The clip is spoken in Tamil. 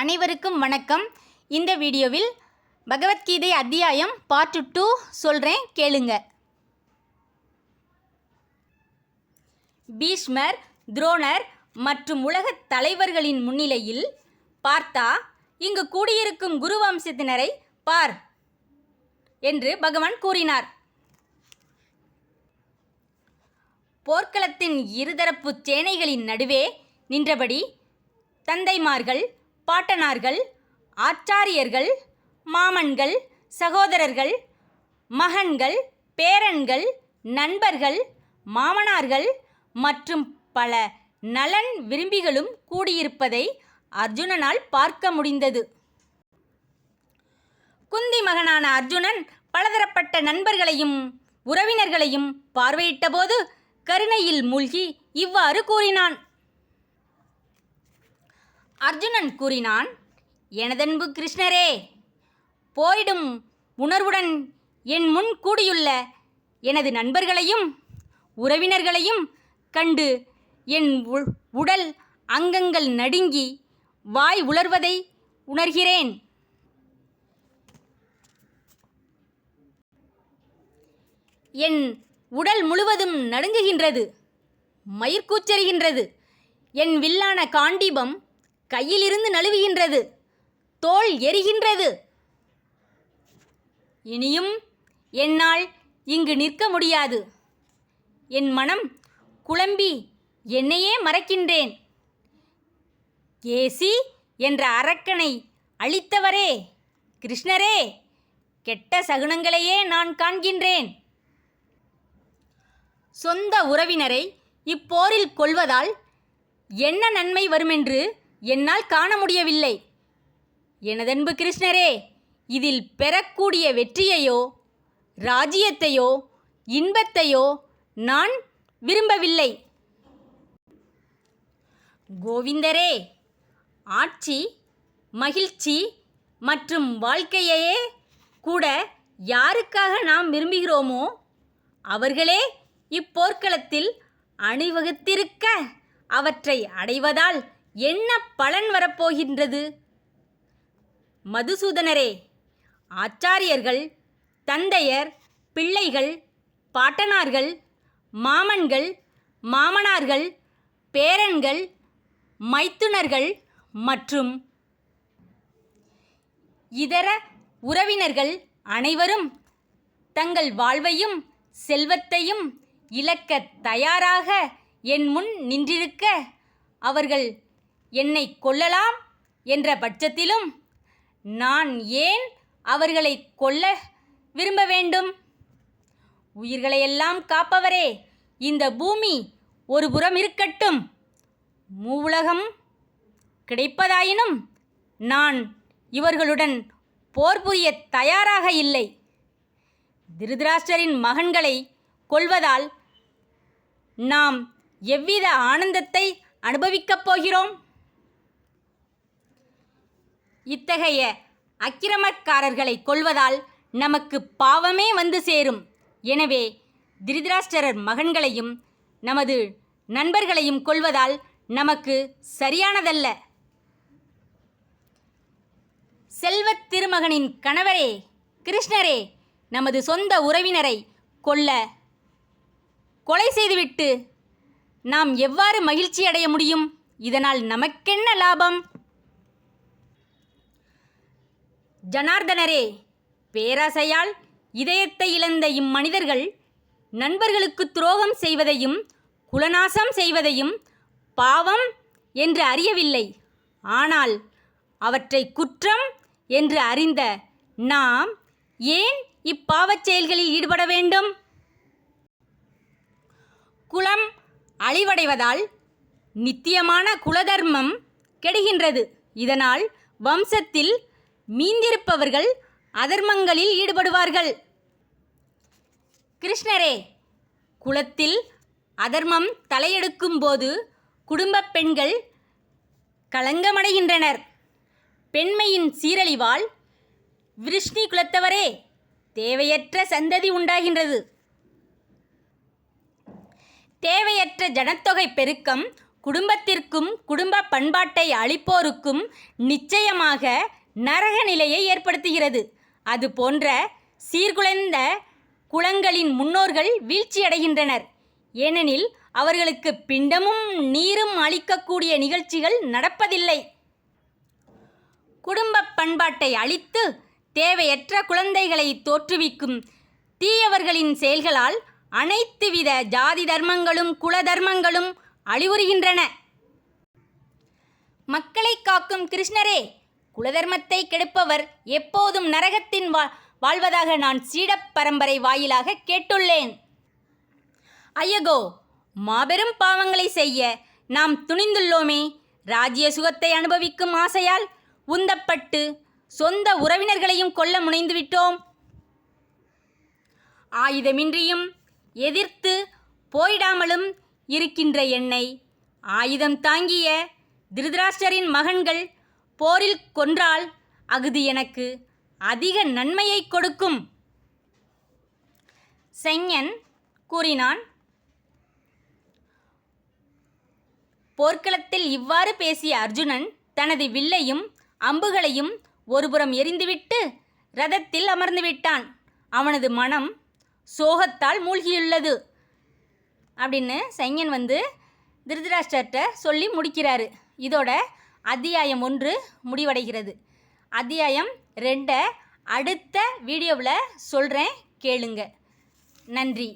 அனைவருக்கும் வணக்கம். இந்த வீடியோவில் பகவத்கீதை அத்தியாயம் பார்ட் டூ சொல்கிறேன் கேளுங்க. பீஷ்மர் துரோணர் மற்றும் உலகத் தலைவர்களின் முன்னிலையில் பார்த்தா இங்கு கூடியிருக்கும் குரு வம்சத்தினரை பார் என்று பகவான் கூறினார். போர்க்களத்தின் இருதரப்பு சேனைகளின் நடுவே நின்றபடி தந்தைமார்கள் பாட்டனார்கள் ஆச்சாரியர்கள் மாமன்கள் சகோதரர்கள் மகன்கள் பேரன்கள் நண்பர்கள் மாமனார்கள் மற்றும் பல நலன் விரும்பிகளும் கூடியிருப்பதை அர்ஜுனனால் பார்க்க முடிந்தது. குந்தி மகனான அர்ஜுனன் பலதரப்பட்ட நண்பர்களையும் உறவினர்களையும் பார்வையிட்டபோது கருணையில் மூழ்கி இவ்வாறு கூறினான். அர்ஜுனன் கூறினான் எனதன்பு கிருஷ்ணரே போரிடும் உணர்வுடன் என் முன் கூடியுள்ள எனது நண்பர்களையும் உறவினர்களையும் கண்டு என் உ- உடல் அங்கங்கள் நடுங்கி வாய் உலர்வதை உணர்கிறேன். என் உடல் முழுவதும் நடுங்குகின்றது மயிர்கூச்சரிகின்றது என் வில்லான காண்டீபம் கையிலிருந்து நழுவுகின்றது. தோல் எரிகின்றது. இனியும் என்னால் இங்கு நிற்க முடியாது. என் மனம் குழம்பி என்னையே மறக்கின்றேன். ஏசி என்ற அரக்கனை அழித்தவரே கிருஷ்ணரே கெட்ட சகுனங்களையே நான் காண்கின்றேன். சொந்த உறவினரை இப்போரில் கொள்வதால் என்ன நன்மை வருமென்று என்னால் காண முடியவில்லை. எனதன்பு கிருஷ்ணரே இதில் பெறக்கூடிய வெற்றியையோ ராஜ்யத்தையோ இன்பத்தையோ நான் விரும்பவில்லை. கோவிந்தரே ஆட்சி மகிழ்ச்சி மற்றும் வாழ்க்கையையே கூட யாருக்காக நாம் விரும்புகிறோமோ அவர்களே இப்போர்க்களத்தில் அணிவகுத்திருக்க அவற்றை அடைவதால் என்ன பலன் வரப்போகின்றது? மதுசூதனரே ஆச்சாரியர்கள் தந்தையர் பிள்ளைகள் பாட்டனார்கள் மாமன்கள் மாமனார்கள் பேரன்கள் மைத்துனர்கள் மற்றும் இதர உறவினர்கள் அனைவரும் தங்கள் வாழ்வையும் செல்வத்தையும் இழக்க தயாராக என் முன் நின்றிருக்க அவர்கள் என்னை கொல்லலாம் என்ற பட்சத்திலும் நான் ஏன் அவர்களை கொல்ல விரும்ப வேண்டும்? உயிர்களையெல்லாம் காப்பவரே இந்த பூமி ஒரு புறம் இருக்கட்டும். மூவுலகம் கிடைப்பதாயினும் நான் இவர்களுடன் போர் புரிய தயாராக இல்லை. திருதராஷ்டரின் மகன்களை கொல்வதால் நாம் எவ்வித ஆனந்தத்தை அனுபவிக்கப் போகிறோம்? இத்தகைய அக்கிரமக்காரர்களை கொல்வதால் நமக்கு பாவமே வந்து சேரும். எனவே திருதராஷ்டிரர் மகன்களையும் நமது நண்பர்களையும் கொல்வதால் நமக்கு சரியானதல்ல. செல்வத் திருமகனின் கணவரே கிருஷ்ணரே நமது சொந்த உறவினரை கொல்ல கொலை செய்துவிட்டு நாம் எவ்வாறு மகிழ்ச்சி அடைய முடியும்? இதனால் நமக்கென்ன லாபம்? ஜனார்தனரே பேராசையால் இதயத்தை இழந்த இம்மனிதர்கள் நண்பர்களுக்கு துரோகம் செய்வதையும் குலநாசம் செய்வதையும் பாவம் என்று அறியவில்லை. ஆனால் அவற்றை குற்றம் என்று அறிந்த நாம் ஏன் இப்பாவச் செயல்களில் ஈடுபட வேண்டும்? குலம் அழிவடைவதால் நித்தியமான குலதர்மம் கெடுகின்றது. இதனால் வம்சத்தில் மீந்திருப்பவர்கள் அதர்மங்களில் ஈடுபடுவார்கள். கிருஷ்ணரே குலத்தில் அதர்மம் தலையெடுக்கும் போது குடும்பப் பெண்கள் களங்கமடைகின்றனர். பெண்மையின் சீரழிவால் விருஷ்ணி குலத்தவரே தேவையற்ற சந்ததி உண்டாகின்றது. தேவையற்ற ஜனத்தொகை பெருக்கம் குடும்பத்திற்கும் குடும்ப பண்பாட்டை அளிப்போருக்கும் நிச்சயமாக நரக நிலையை ஏற்படுத்துகிறது. அது போன்ற சீர்குலைந்த குளங்களின் முன்னோர்கள் வீழ்ச்சியடைகின்றனர் ஏனெனில் அவர்களுக்கு பிண்டமும் நீரும் அளிக்கக்கூடிய நிகழ்ச்சிகள் நடப்பதில்லை. குடும்ப பண்பாட்டை அழித்து தேவையற்ற குழந்தைகளை தோற்றுவிக்கும் தீயவர்களின் செயல்களால் அனைத்து வித ஜாதி தர்மங்களும் குல தர்மங்களும் அழிவுறுகின்றன. மக்களை காக்கும் கிருஷ்ணரே குலதர்மத்தை கெடுப்பவர் எப்போதும் நரகத்தின் வா வாழ்வதாக நான் சீடப் பரம்பரை வாயிலாக கேட்டுள்ளேன். ஐயகோ மாபெரும் பாவங்களை செய்ய நாம் துணிந்துள்ளோமே. ராஜ்ய சுகத்தை அனுபவிக்கும் ஆசையால் உந்தப்பட்டு சொந்த உறவினர்களையும் கொல்ல முனைந்து விட்டோம் ஆயுதமின்றியும் எதிர்த்து போயிடாமலும் இருக்கின்ற என்னை ஆயுதம் தாங்கிய திருதராஷ்டரின் மகன்கள் போரில் கொன்றால் அஃது எனக்கு அதிக நன்மையை கொடுக்கும். செங்கன் கூறினான் போர்க்களத்தில் இவ்வாறு பேசிய அர்ஜுனன் தனது வில்லையும் அம்புகளையும் ஒருபுறம் எறிந்துவிட்டு ரதத்தில் அமர்ந்து விட்டான். அவனது மனம் சோகத்தால் மூழ்கியுள்ளது. அப்படின்னு சையன் வந்து திருதராஷ்டர்கிட்ட சொல்லி முடிக்கிறாரு. இதோட அத்தியாயம் ஒன்று முடிவடைகிறது. அத்தியாயம் ரெண்டை அடுத்த வீடியோவில் சொல்கிறேன் கேளுங்க. நன்றி.